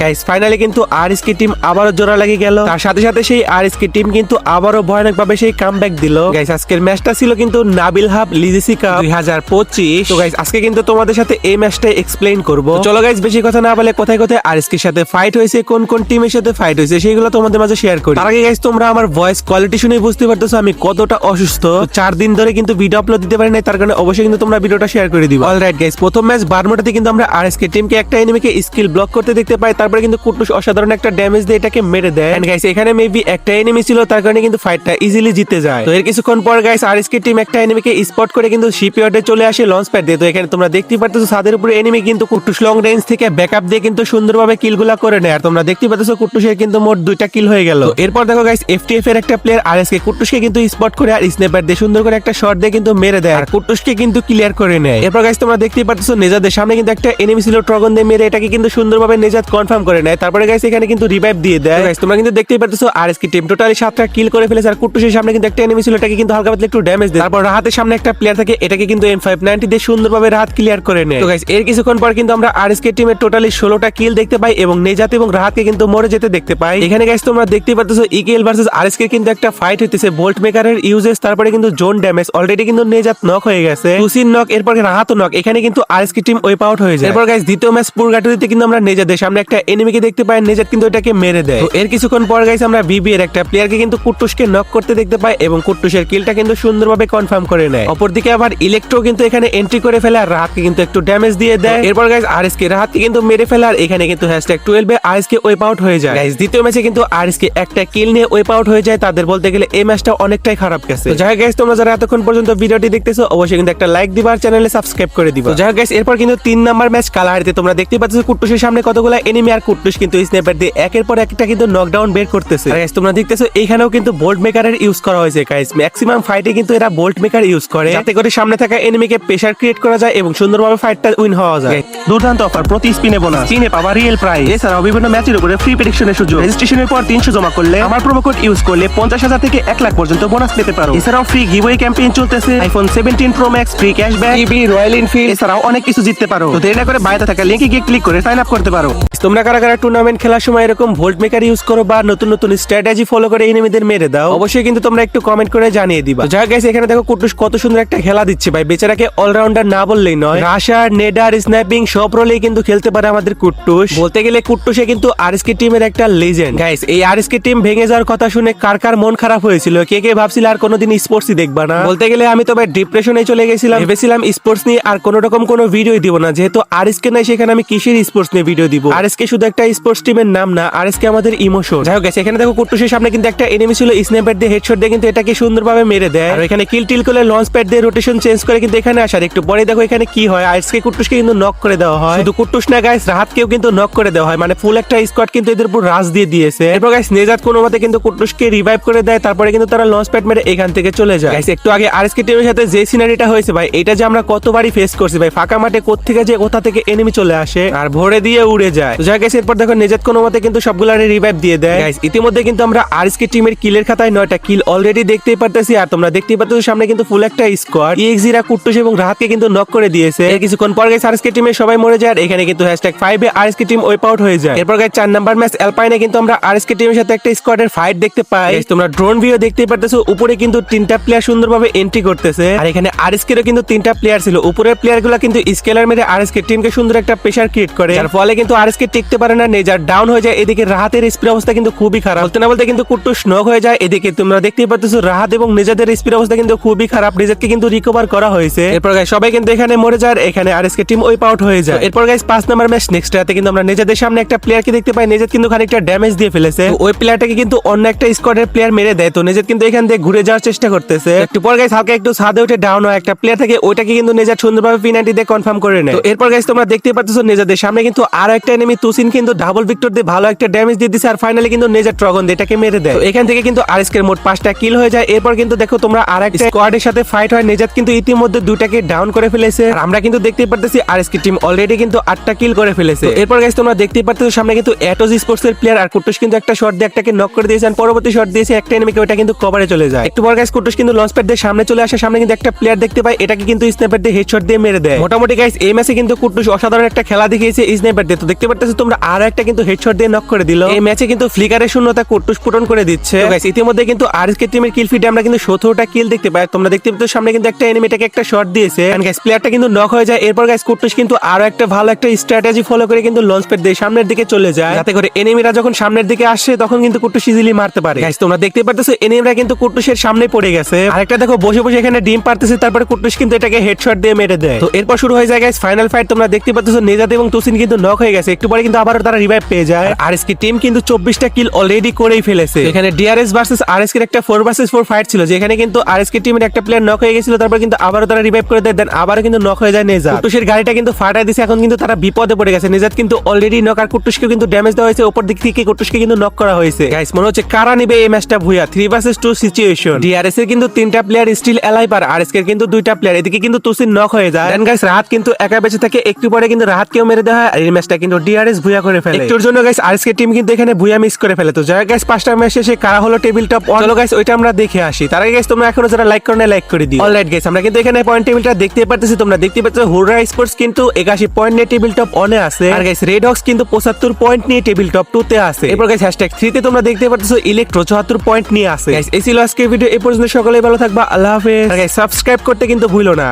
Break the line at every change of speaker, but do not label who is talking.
Guys finally কিন্তু RSK team আবারও জোড়া লাগে গেল। তার সাথে সাথে সেই আরএসকে টিম কিন্তু আবারও ভয়ানক ভাবে সেই কামব্যাক দিল। গাইস আজকের ম্যাচটা ছিল কিন্তু নাবিল হাব লিজেসি কাপ দুই হাজার পঁচিশ। তো গাইস আজকে কিন্তু তোমাদের সাথে এই ম্যাচটা এক্সপ্লেইন করব। তো চলো গাইস বেশি কথা না বলে কোথায় কোথায় আর আরএসকে সাথে ফাইট হয়েছে কোন কোন টিমের সাথে ফাইট হয়েছে সেগুলো তোমাদের মাঝে শেয়ার করি। তার আগে গাইস তোমরা আমার ভয়েস কোয়ালিটি শুনে বুঝতে পারতেছো আমি কতটা অসুস্থ। তো চার দিন ধরে কিন্তু ভিডিও আপলোড দিতে পারি নাই তার কারণে অবশ্যই কিন্তু তোমরা ভিডিওটা শেয়ার করে দিবা। অলরাইট গাইস প্রথম ম্যাচ বারমোটাতে কিন্তু আমরা আরএসকে টিমকে একটা এনিমিকে স্কিল ব্লক করতে দেখতে পাই তারপরে কিন্তু কুটুস অসাধারণ একটা ড্যামেজ দিয়ে এটাকে মেরে দেয়। এন্ড গাইস এখানে মেবি একটা এনিমি ছিল, তার কারণে কিন্তু ফাইটটা ইজিলি জিতে যায়। তো এর কিছুক্ষণ পর গাইস আরএসকে টিম একটা এনিমিকে স্পট করে কিন্তু শিপইয়ার্ডে চলে আসে লঞ্চ প্যাড দিয়ে। তো এখানে তোমরা দেখতে পারতেছো, ছাদের উপরে এনিমি কিন্তু কুটুস লং রেঞ্জ থেকে ব্যাকআপ দিয়ে কিন্তু সুন্দরভাবে কিলগুলা করে নেয়। আর তোমরা দেখতে পাচ্ছ কুটুসের কিন্তু মোট দুইটা কিল হয়ে গেল। এরপর দেখো গাইস এফটিএফ এর একটা প্লেয়ার আরএসকে কুটুসকে কিন্তু স্পট করে আর স্নাইপার দিয়ে সুন্দর করে একটা শট দিয়ে কিন্তু মেরে দেয়। আর কুটুসকে কিন্তু ক্লিয়ার করে নেয়। এরপর গাইস তোমরা দেখতে পাচ্ছ নেজাদের সামনে কিন্তু একটা এনিমি ছিল ট্রগন দিয়ে মেরে এটাকে কিন্তু সুন্দরভাবে নেজাদ কনফার্ম করে নেয়। তারপরে গাইস এখানে কিন্তু রিভাইভ দিয়ে দেয়। গাইস তোমরা কিন্তু দেখতেই পাচ্ছ আরএসকে টিম টোটালি সাতটা কিল করে ফেলেছে আর কুটুসের সামনে কিন্তু একটা এনিমি ছিল এটাকে কিন্তু হালকা পাতলা একটু ড্যামেজ দেয়। তারপর রাহাতের সামনে একটা প্লেয়ার থাকে এটাকে কিন্তু এম ফাইভ নাইনটি দিয়ে সুন্দরভাবে রাহাত ক্লিয়ার করে নেয়। তো গাইস এর কিছুক্ষণ পর কিন্তু আমরা আরএসকে টিমের টোটালি ষোলোটা কিল দেখতে পাই এবং নেজাত এবং রাহাতকে কিন্তু মরে যেতে দেখতে পাই। এখানে গাইস তোমরা দেখতেই পাচ্ছ ইকেল ভার্সেস আরএসকে কিন্তু একটা ফাইট হইতেছে বোল্ট মেকারের ইউজেস তারপরে কিন্তু জোন ড্যামেজ অলরেডি কিন্তু নেজাত নক হয়ে গেছে। তুসিন নক এরপর রাহাত নক এখানে কিন্তু আরএসকে টিম ওয়েপ আউট হয়ে যায়। এরপর গাইস দ্বিতীয় ম্যাচ পুরগাটুরিতে কিন্তু আমরা নেজাদের সামনে একটা এনিমিকে দেখতে পাই নেজাত কিন্তু এটাকে মেরে দেয়। এর কিছুক্ষণ পর গাইস আমরা বিবি এর একটা প্লেয়ারকে কিন্তু কুট্টুসকে নক করতে দেখতে পাই এবং কুট্টুসের কিলটা কিন্তু সুন্দরভাবে কনফার্ম করে নেয়। অপরদিকে আবার ইলেকট্রো কিন্তু এখানে এন্ট্রি করে ফেলে আর রাহাতকে কিন্তু একটু ড্যামেজ দিয়ে দেয়। এরপর গাইস আরএসকে রাহাতকে কিন্তু মেরে ফেলে আর এখানে কিন্তু হ্যাশট্যাগ টুয়েলভে আরএসকে ওয়েপ আউট হয়ে যায়। গাইস দ্বিতীয় ম্যাচে কিন্তু আরএসকে একটা কিল নিয়ে ওয়েপ আউট হয়ে যায়। তাদের বলতে গেলে এই ম্যাচটা অনেকটাই খারাপ গেছে। তো যাই গাইস তোমরা যারা এতক্ষণ পর্যন্ত ভিডিওটি দেখতেছো, অবশ্যই কিন্তু একটা লাইক দিবা আর চ্যানেলে সাবস্ক্রাইব করে দিবা। তো যাই গাইস এরপর কিন্তু তিন নাম্বার ম্যাচ কালাহারিতে তোমরা দেখতে পাচ্ছ কুট্টুসের সামনে কতগুলো এনিমি আর কুট্টুস কিন্তু স্নাইপার দিয়ে একের পর একটা কিন্তু নকডাউন বের করতেছে। guys, তোমরা দেখতেছো এইখানেও কিন্তু বোল্ট মেকারের ইউজ করা হয়েছে গাইস ম্যাক্সিমাম ফাইটে কিন্তু এরা বোল্ট মেকার ইউজ করে। যাতে করে সামনে থাকা এনিমিকে প্রেসার ক্রিয়েট করা যায় এবং সুন্দরভাবে ফাইটটা উইন হওয়া যায়।
দুর্দান্ত অফার প্রতি স্পিনে বোনাস চিনে পাওয়া রিয়েল প্রাইস এছাড়াও বিভিন্ন ম্যাচের উপরে ফ্রি প্রেডিকশনের সুযোগ। রেজিস্ট্রেশনের পর তিনশো জমা করলে আমার প্রোমো কোড ইউজ করলে পঞ্চাশ হাজার থেকে এক লাখ পর্যন্ত বোনাস পেতে পারো। এছাড়াও ফ্রি গিভওয়ে ক্যাম্পেইন চলতেছে। IPhone seventeen pro max free cashback ইবি Royal Enfield এছাড়াও অনেক কিছু জিততে পারো। তো দেরি না করে বাইরে থাকা লিঙ্কে গিয়ে ক্লিক করে সাইন আপ করতে পারো।
তোমরা কারা কারা টুর্নামেন্ট খেলার সময় এরকম ভোল্ট মেকার ইউজ করো বা নতুন নতুন স্ট্র্যাটেজি ফলো করে এনিমিদের মেরে দাও, অবশ্যই কিন্তু তোমরা একটু কমেন্ট করে জানিয়ে দিবা। যাই গেছে এখানে দেখো কুটুস কত সুন্দর একটা খেলা দিচ্ছে। ভাই, বেচারাকে অলরাউন্ডার না বললেই নয়। রাশার নেডার স্ন্যাপিং সব রোলেই কিন্তু খেলতে পারে আমাদের কুট্টুস বলতে গেলে কুট্টুসে কিন্তু আরএসকে টিমের একটা লেজেন্ড গাইস এই আরএসকে টিম ভেঙে যাওয়ার কথা শুনে কার কার মন খারাপ হয়েছিল? কে কে ভাবছিল আর কোনোদিন স্পোর্টসই দেখবা না? বলতে গেলে আমি তো ভাই ডিপ্রেশনে চলে গেছিলাম। ভেবেছিলাম স্পোর্টস নিয়ে আর কোনো রকম কোনো ভিডিও দিব না। যেহেতু আরএসকে নাই, সেখানে আমি কিসের স্পোর্টস নিয়ে ভিডিও দিব? আরএসকে শুধু একটা স্পোর্টস টিমের নাম না, আরএসকে আমাদের ইমোশন যাই হোক গেছে এখানে দেখো কুট্টুসের সামনে কিন্তু একটা এনিমি ছিল স্নাইপার দিয়ে হেডশট দিয়ে কিন্তু এটাকে সুন্দরভাবে মেরে দেয়। আর এখানে কিল টিল করে লঞ্চ প্যাড দিয়ে রোটেশন চেঞ্জ করে কিন্তু এখানে আসার। একটু পরে দেখো এখানে কি হয় আজকে কুট্টুসকে কিন্তু নক করে দেওয়া হয়। শুধু কুট্টুস না গাইস রাহাতকেও কিন্তু নক করে দেওয়া হয়। মানে ফুল একটা স্কোয়াড কিন্তু এদের উপর রাজ দিয়ে দিয়েছে। এরপর গাইস নেজাত কোনো মতে কিন্তু কুট্টুসকে রিভাইভ করে দেয়, তারপরে কিন্তু তারা লঞ্চ প্যাড মেরে এখান থেকে চলে যায়। গাইস একটু আগে আর আরএসকে টিমের সাথে যে সিনারিটা হয়েছে ভাই, এটা যে আমরা কতবারই ফেস করছি ভাই, ফাঁকা মাঠে কোত্থেকে যে কোথা থেকে এনিমি চলে আসে, আর ভরে দিয়ে উড়ে যায়। যাই গেছে এরপর দেখো নেজাত কোনো মতে কিন্তু সবগুলারে রিভাইভ দিয়ে দেয়। গাইস ইতিমধ্যে কিন্তু আমরা আরএসকে টিমের কিলের খাতায় নয়টা কিল অলরেডি দেখতেই পারতেছি আর তোমরা দেখতেই পাচ্ছ সামনে কিন্তু ফুল একটা স্কোয়াড ইএক্সিরা কুট্টুস এবং রাহাতকে কিন্তু নক করে দিয়েছে। এর কিছুক্ষণ পর গাইস আরএসকে টিমের সবাই মরে যায় আর এখানে কিন্তু হ্যাশট্যাগ ফাইভে আরএসকে টিম ওয়েপ আউট হয়ে যায়। এরপর গাইস চার নাম্বার ম্যাচ অ্যালপাইনে কিন্তু আমরা আরএসকে টিমের সাথে একটা স্কোয়াডের ফাইট দেখতে পাই। Guys, তোমরা ড্রোন ভিউ দেখতেই পারতেছো উপরে কিন্তু তিনটা প্লেয়ার সুন্দরভাবে এন্ট্রি করতেছে। আর এখানে আরএসকে এরও কিন্তু তিনটা প্লেয়ার ছিল উপরের প্লেয়ারগুলো কিন্তু স্কেলার মেরে আরএসকে টিমকে সুন্দর একটা প্রেসার ক্রিয়েট করে। যার ফলে কিন্তু আরএসকে টিকতে পারে না, নেজার ডাউন হয়ে যায়, এদিকে রাহাতের স্পিড অবস্থা কিন্তু খুবই খারাপ। বলতে না বলতে কিন্তু কুট্টুস নক হয়ে যায়, এদিকে তোমরা দেখতেই পারতেছো রাহাত এবং নেজাদের স্পিড অবস্থা কিন্তু খুবই খারাপ, নেজাদকে কিন্তু রিকভার করা হয়েছে। এরপর গাইস সবাই কিন্তু এখানে মরে যায় আর এখানে আরএসকে টিম ওয়েপ আউট হয়ে যায়। এরপর গাইস পাঁচ নাম্বার ম্যাচ নেক্সট রাতে কিন্তু আমরা নেজাদের সামনে একটা প্লেয়ারকে দেখতে পাই, নেজাদ কিন্তু খানিকটা ড্যামেজ দিয়ে ফেলেছে। ওই প্লেয়ারটাকে কিন্তু অন্য একটা স্কোয়াডের প্লেয়ার মেরে দেয়, তো নেজাদ কিন্তু এখান থেকে ঘুরে যাওয়ার চেষ্টা করতেছে। একটু পর গাইস হালকা একটু ছাদে উঠে ডাউন হয় একটা প্লেয়ার থাকে, ওইটাকে কিন্তু নেজাদ সুন্দরভাবে পিনাল্টি দিয়ে কনফার্ম করে নেয়। তো এরপর গাইস তোমরা দেখতে পাচ্ছ নেজাদের সামনে কিন্তু আরও একটা এনিমি তুসিন কিন্তু ডাবল ভিক্টর দিয়ে ভালো একটা ড্যামেজ দিয়ে দিছে আর ফাইনালি কিন্তু নেজাদ ট্রগন দিয়ে এটাকে মেরে দেয়। এখান থেকে কিন্তু আরএসকের মোট পাঁচটা কিল হয়ে যায়। এরপর কিন্তু দেখো তোমরা আর একটা স্কোয়াডের সাথে ফাইট হয়। নেজাদ কিন্তু ইতিমধ্যে দুটাকে ডাউন করে ফেলেছে। আর আমরা কিন্তু দেখতে পারতেছি আরএসকে টিম অলরেডি কিন্তু আটটা কিল করে ফেলেছে। এরপর গাইস তোমরা দেখতে পারতেছো সামনে কিন্তু এটোজ স্পোর্টস এর প্লেয়ার আর কুটুস কিন্তু একটা শট দিয়ে একটাকে নক করে দিয়েছে। আর পরবর্তী শট দিয়েছে একটা এনিমিকে ওটা কিন্তু কভারে চলে যায়। একটু পর গাইস কুটুস কিন্তু লঞ্চ প্যাড দিয়ে সামনে চলে আসে। সামনে কিন্তু একটা প্লেয়ার দেখতে পাই এটাকে কিন্তু স্নাইপার দিয়ে হেডশট দিয়ে মেরে দেয়। মোটামুটি গাইস এই ম্যাচে কিন্তু কুটুস অসাধারণ একটা খেলা দেখিয়েছে স্নাইপার দিয়ে। তো দেখতে পারতেছো তোমরা আরও একটা কিন্তু হেডশট দিয়ে নক করে দিল। এই ম্যাচে কিন্তু ফ্লিকারের শূন্যতা কুট্টুস পূরণ করে দিচ্ছে। ইতিমধ্যে কিন্তু আরএসকে টিমের কিল ফিডে আমরা কিন্তু সতেরোটা কিল দেখতে পাই। তোমরা দেখতে পাচ্ছ সামনে কিন্তু একটা এনিমিটাকে একটা শট দিয়েছে। প্লেয়ারটা কিন্তু নক হয়ে যায়। এরপর গাইস কুট্টুস কিন্তু আরও একটা ভালো একটা স্ট্র্যাটেজি ফলো করে কিন্তু লঞ্চ প্যাড দিয়ে সামনের দিকে চলে যায়। যাতে করে এনিমিরা যখন সামনের দিকে আসে, তখন কিন্তু কুট্টুস ইজিলি মারতে পারে। গাইস তোমরা দেখতে পাচ্ছ এনিমিরা কিন্তু কুট্টুসের সামনে পড়ে গেছে। আরেকটা দেখো, বসে বসে এখানে ডিম পারতেছে তারপরে কুট্টুস কিন্তু এটাকে হেডশট দিয়ে মেরে দেয়। তো এরপর শুরু হয়ে যায় গাইস ফাইনাল ফাইট তোমরা দেখতে পাচ্ছ নেজাত এবং তুসিন কিন্তু নক হয়ে গেছে। একটু পরে কিন্তু আবারও তারা রিভাইভ পেয়ে যায়। আর এসকি টিম কিন্তু চব্বিশটা কিল অলরেডি করেই ফেলেছে। এখানে ডিআরএস ভার্সেস আর আরএসকে একটা ফোর ভার্সেস ফোর ফাইট ছিল যেখানে কিন্তু আর আরএসকে টিমের একটা প্লেয়ার নক হয়ে গেছিল তারপর কিন্তু আবারও তারা রিভাইভ করে দেয় দেন আবারও কিন্তু নক হয়ে যায় নেজাত কুটুসের গাড়িটা কিন্তু ফাটাই দিছে এখন কিন্তু তারা বিপদে পড়ে গেছে। নেজাত কিন্তু অলরেডি নক আর কুটুসকে কিন্তু ড্যামেজ দেওয়া হয়েছে উপর দিক থেকে কুটুসকে কিন্তু নক করা হয়েছে। গাইস মনে হচ্ছে কারা নিবে এই ম্যাচটা ভুয়া? Three versus two situation DRS এর কিন্তু তিনটা প্লেয়ার স্টিল এলাইভ আর আরএসকে এর কিন্তু দুইটা প্লেয়ার এদিকে কিন্তু তুসিন নক হয়ে যায়। দেন গাইস রাহাত কিন্তু একা বেঁচে থাকে একটু পরে কিন্তু রাহাতকেও মেরে দেওয়া হয় আর এই ম্যাচটা কিন্তু ডিআরএস ভুয়া করে ফেলে। একটুর জন্য গাইস আরএসকে টিম কিন্তু এখানে ভুয়া মিস করে ফেলে। তো যাই গাইস পাঁচটা ম্যাচ শেষে কারা হলো টেবিল টপ চলো গাইস ওইটা আমরা দেখে আসি। তার আগে গাইস তোমরা এখনও যারা লাইক করে লাইক করে দিও। অলরাইট গাইস আমরা কিন্তু এখানে পয়েন্ট টেবিলটা দেখতে পারতেছি। তোমরা দেখতে পাচ্ছ হুররা স্পোর্টস কিন্তু একাশি পয়েন্ট নিয়ে টেবিল টপ অনে আছে। আর গাইস রেড হক্স কিন্তু পঁচাত্তর পয়েন্ট নিয়ে টেবিল টপ টু তে আছে। এরপর গাইস হ্যাশট্যাগ থ্রিতে তোমরা দেখতে পারতেছো ইলেকট্রো চুয়াত্তর পয়েন্ট নিয়ে আছে। গাইস এই ছিল আজকে ভিডিও এই পর্যন্ত সকলে ভালো থাকবা আল্লাহ হাফেজ। আর গাইস সাবস্ক্রাইব করতে কিন্তু ভুলো না।